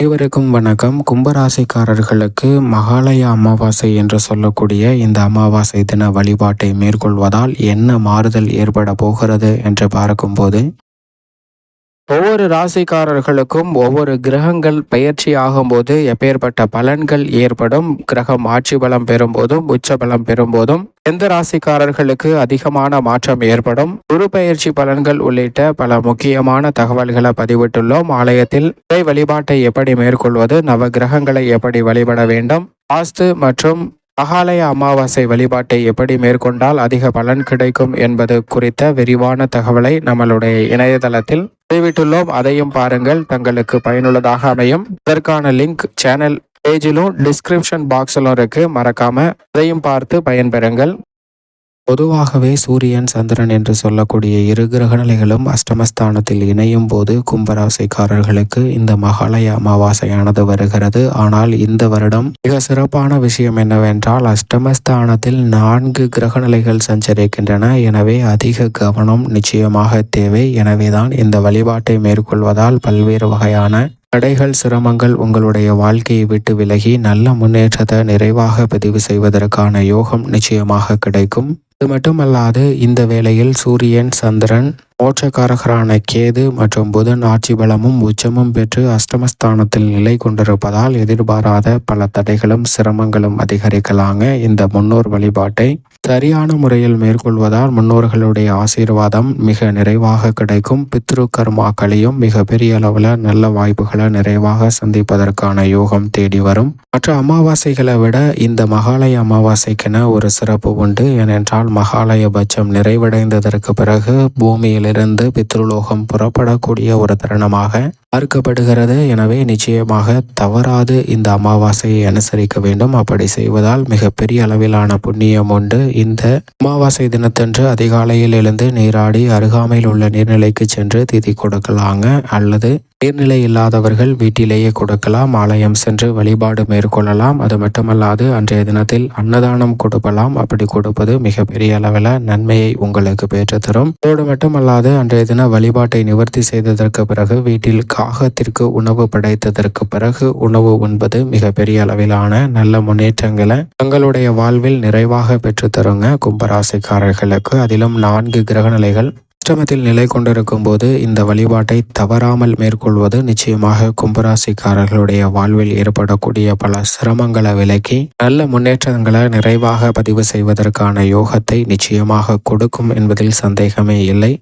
அனைவருக்கும் வணக்கம். கும்பராசிக்காரர்களுக்கு மகாலய அமாவாசை என்று சொல்லக்கூடிய இந்த அமாவாசை தின வழிபாட்டை மேற்கொள்வதால் என்ன மாறுதல் ஏற்பட போகிறது என்று பார்க்கும்போது ஒவ்வொரு ராசிக்காரர்களுக்கும் ஒவ்வொரு கிரகங்கள் பயிற்சி ஆகும்போது எப்பேற்பட்ட பலன்கள் ஏற்படும். கிரகம் ஆட்சி பலம் பெறும்போதும் உச்ச பலம் பெறும்போதும் எந்த ராசிக்காரர்களுக்கு அதிகமான மாற்றம் ஏற்படும்? குரு பயிற்சி பலன்கள் உள்ளிட்ட பல முக்கியமான தகவல்களை பதிவிட்டுள்ளோம். ஆலயத்தில் வழிபாட்டை எப்படி மேற்கொள்வது? நவ கிரகங்களை எப்படி வழிபட வேண்டும்? ஆஸ்து மற்றும் மகாலய அமாவாசை வழிபாட்டை எப்படி மேற்கொண்டால் அதிக பலன் கிடைக்கும் என்பது குறித்த விரிவான தகவலை நம்மளுடைய இணையதளத்தில் பதிவிட்டுள்ளோம் அதையும் பாருங்கள். தங்களுக்கு பயனுள்ளதாக அமையும். இதற்கான லிங்க் சேனல் பேஜிலும் டிஸ்கிரிப்ஷன் பாக்ஸிலும் இருக்கு. மறக்காம அதையும் பார்த்து பயன்பெறுங்கள். பொதுவாகவே சூரியன் சந்திரன் என்று சொல்லக்கூடிய இரு கிரகநிலைகளும் அஷ்டமஸ்தானத்தில் இணையும் போது கும்பராசிக்காரர்களுக்கு இந்த மகாலய அமாவாசையானது வருகிறது. ஆனால் இந்த வருடம் மிக சிறப்பான விஷயம் என்னவென்றால் அஷ்டமஸ்தானத்தில் நான்கு கிரகநிலைகள் சஞ்சரிக்கின்றன. எனவே அதிக கவனம் நிச்சயமாக தேவை. எனவேதான் இந்த வழிபாட்டை மேற்கொள்வதால் பல்வேறு வகையான தடைகள் சிரமங்கள் உங்களுடைய வாழ்க்கையை விட்டு விலகி நல்ல முன்னேற்றத்தை நிறைவாக பதிவு செய்வதற்கான யோகம் நிச்சயமாக கிடைக்கும். இது மட்டுமல்லாது இந்த வேளையில் சூரியன் சந்திரன் மோட்சக்காரகரான கேது மற்றும் புதன் ஆட்சி பலமும் உச்சமும் பெற்று அஷ்டமஸ்தானத்தில் நிலை கொண்டிருப்பதால் எதிர்பாராத பல தடைகளும் சிரமங்களும் அதிகரிக்கலாங்க இந்த முன்னோர் வழிபாட்டை. சரியான முறையில் மேற்கொள்வதால் முன்னோர்களுடைய ஆசீர்வாதம் மிக நிறைவாக கிடைக்கும். பித்ரு கர்மாக்களையும் மிக பெரிய அளவில் நல்ல வாய்ப்புகளை நிறைவாக சந்திப்பதற்கான யோகம் தேடி வரும். மற்ற அமாவாசைகளை விட இந்த மகாலய அமாவாசைக்கென ஒரு சிறப்பு உண்டு. ஏனென்றால் மகாலய பட்சம் நிறைவடைந்ததற்கு பிறகு பூமியில் பூமியிலிருந்து பித்ருலோகம் புறப்படக்கூடிய ஒரு தருணமாக பார்க்கப்படுகிறது எனவே நிச்சயமாக தவறாது இந்த அமாவாசையை அனுசரிக்க வேண்டும். அப்படி செய்வதால் மிகப்பெரிய அளவிலான புண்ணியம் உண்டு. இந்த அமாவாசை தினத்தன்று அதிகாலையில் எழுந்து நீராடி அருகாமையில் உள்ள நீர்நிலைக்கு சென்று திதி கொடுக்கலாங்க. அல்லது நீர்நிலை இல்லாதவர்கள் வீட்டிலேயே கொடுக்கலாம். ஆலயம் சென்று வழிபாடு மேற்கொள்ளலாம். அது மட்டுமல்லாது அன்றைய தினத்தில் அன்னதானம் கொடுக்கலாம் அப்படி கொடுப்பது மிகப்பெரிய அளவில் நன்மையை உங்களுக்கு பெற்றுத்தரும். அதோடு மட்டுமல்லாது அன்றைய தின வழிபாட்டை நிவர்த்தி செய்ததற்கு பிறகு வீட்டில் காகத்திற்கு உணவு படைத்ததற்கு பிறகு உணவு உண்பது மிக பெரிய அளவிலான நல்ல முன்னேற்றங்களை தங்களுடைய வாழ்வில் நிறைவாக பெற்றுத்தருங்க. கும்பராசிக்காரர்களுக்கு அதிலும் நான்கு கிரகநிலைகள் அஷ்டமத்தில் நிலை கொண்டிருக்கும் போது இந்த வழிபாட்டை தவறாமல் மேற்கொள்வது நிச்சயமாக கும்பராசிக்காரர்களுடைய வாழ்வில் ஏற்படக்கூடிய பல சிரமங்களை விலக்கி நல்ல முன்னேற்றங்களை நிறைவாக பதிவு செய்வதற்கான யோகத்தை நிச்சயமாக கொடுக்கும் என்பதில் சந்தேகமே இல்லை.